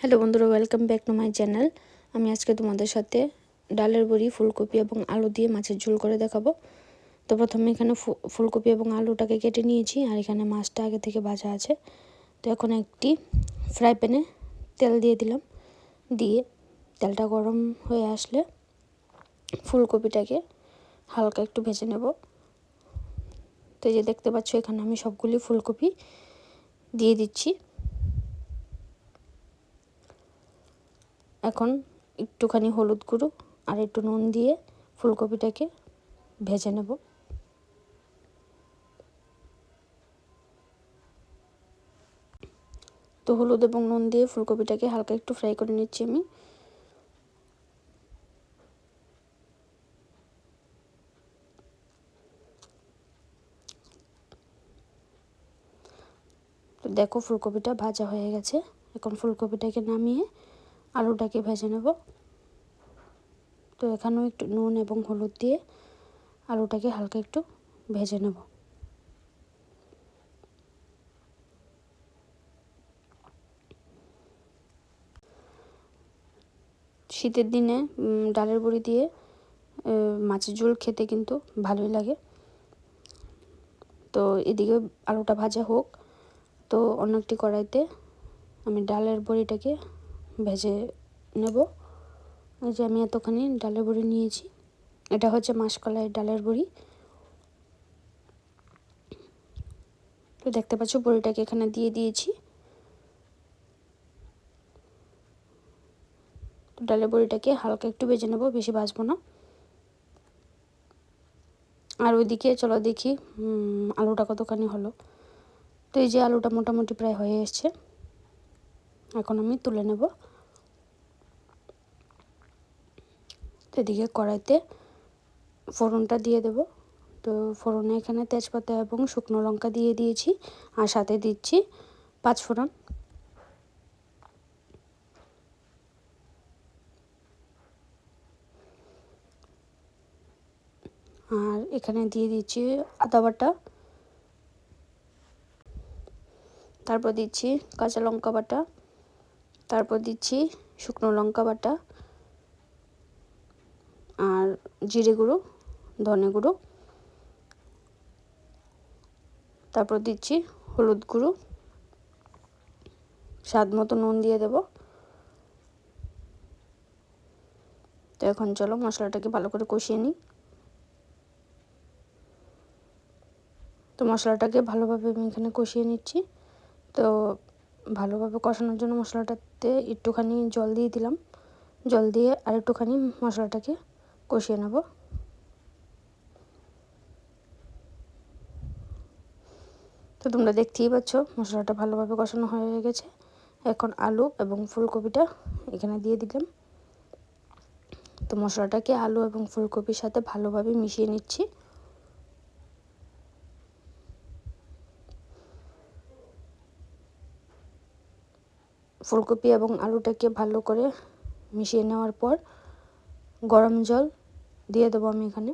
Hello বন্ধুরা welcome back to my channel আমি আজকে তোমাদের সাথে ডালের বড়ি, ফুলকপি এবং আলু দিয়ে মাছের ঝোল করে দেখাবো। তো প্রথমে এখানে ফুলকপি এবং আলুটাকে কেটে নিয়েছি, আর এখানে মাছটা আগে থেকে ভাজা আছে। তো এখন একটি ফ্রাই প্যানে তেল দিয়ে দিলাম। দিয়ে তেলটা গরম হয়ে আসলে ফুলকপিটাকে হালকা একটু ভেজে নেব। তো যে দেখতে পাচ্ছ, এখানে আমি সবগুলি ফুলকপি দিয়ে দিচ্ছি। এখন একটুখানি হলুদ গুঁড়ো আর একটু নুন দিয়ে ফুলকপিটাকে ভেজে নেব। তো হলুদ এবং নুন দিয়ে ফুলকপিটাকে হালকা একটু ফ্রাই করে নিচ্ছি আমি। তো দেখো ফুলকপিটা ভাজা হয়ে গেছে। এখন ফুলকপিটাকে নামিয়ে আলুটাকে ভেজে নেব। তো এখানেও একটু নুন এবং হলুদ দিয়ে আলুটাকে হালকা একটু ভেজে নেব। শীতের দিনে ডালের বড়ি দিয়ে মাছের ঝোল খেতে কিন্তু ভালোই লাগে। তো এদিকে আলুটা ভাজা হোক। তো অন্য একটি কড়াইতে আমি ডালের বড়িটাকে ভেজে নেব। এই যে আমি এতখানি ডালের বড়ি নিয়েছি। এটা হচ্ছে মাসকলাইয়ের ডালের বড়ি। তো দেখতে পাচ্ছ বড়িটাকে এখানে দিয়ে দিয়েছি। তো ডালের বড়িটাকে হালকা একটু ভেজে নেব, বেশি ভাজবো না। আর ওইদিকে চলো দেখি আলুটা কতখানি হলো। তো এই যে আলুটা মোটামুটি প্রায় হয়ে এসছে। এখন আমি তুলে নেব। এদিকে কড়াইতে ফোড়নটা দিয়ে দেব। তো ফোড়নে এখানে তেজপাতা এবং শুকনো লঙ্কা দিয়ে দিয়েছি আর সাথে দিচ্ছি পাঁচ ফোড়ন। আর এখানে দিয়ে দিচ্ছি আদা বাটা। তারপর দিচ্ছি কাঁচা লঙ্কা বাটা। তারপর দিচ্ছি শুকনো লঙ্কা বাটা আর জিরে গুঁড়ো, ধনে গুঁড়ো। তারপর দিচ্ছি হলুদ গুঁড়ো। স্বাদ মতো নুন দিয়ে দেব। তো এখন চলো মশলাটাকে ভালো করে কষিয়ে নিই। তো মশলাটাকে ভালোভাবে আমি এখানে কষিয়ে নিচ্ছি। তো ভালোভাবে কষানোর জন্য মশলাটাতে একটুখানি জল দিয়ে দিলাম। জল দিয়ে আর একটুখানি মশলাটাকে কষিয়ে নেব। তো তোমরা দেখতেই পাচ্ছ, মশলাটা ভালোভাবে কষানো হয়ে গেছে। এখন আলু এবং ফুলকপিটা এখানে দিয়ে দিলাম। তো মশলাটাকে আলু এবং ফুলকপির সাথে ভালোভাবে মিশিয়ে নিচ্ছি। ফুলকপি এবং আলুটাকে ভালো করে মিশিয়ে নেওয়ার পর গরম জল দিয়ে দেবো আমি এখানে।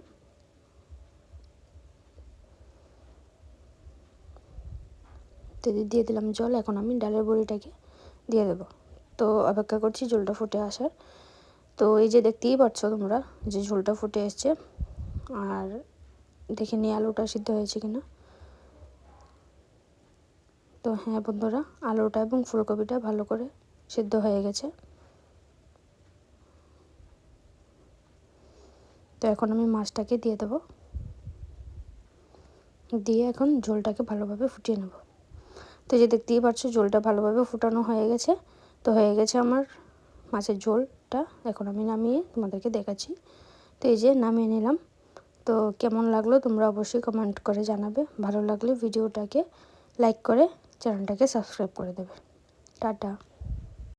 দিয়ে দিলাম জল, এখন আমি ডালের বড়িটাকে দিয়ে দেবো। তো অপেক্ষা করছি ঝোলটা ফুটে আসার। তো এই যে দেখতেই পাচ্ছ তোমরা যে ঝোলটা ফুটে এসছে। আর দেখে নিয়ে আলুটা সিদ্ধ হয়েছে কিনা। তো হ্যাঁ বন্ধুরা, আলুটা এবং ফুলকপিটা ভালো করে সিদ্ধ হয়ে গেছে। তো এখন আমি মাছটাকে দিয়ে দেবো। দিয়ে এখন ঝোলটাকে ভালোভাবে ফুটিয়ে নেব। তো যে দেখতেই পাচ্ছ, ঝোলটা ভালোভাবে ফুটানো হয়ে গেছে। তো হয়ে গেছে আমার মাছের ঝোলটা। এখন আমি নামিয়ে তোমাদেরকে দেখাচ্ছি। তো এই যে নামিয়ে নিলাম। তো কেমন লাগল তোমরা অবশ্যই কমেন্ট করে জানাবে। ভালো লাগলে ভিডিওটাকে লাইক করে চ্যানেলটাকে সাবস্ক্রাইব করে দেবে। টাটা।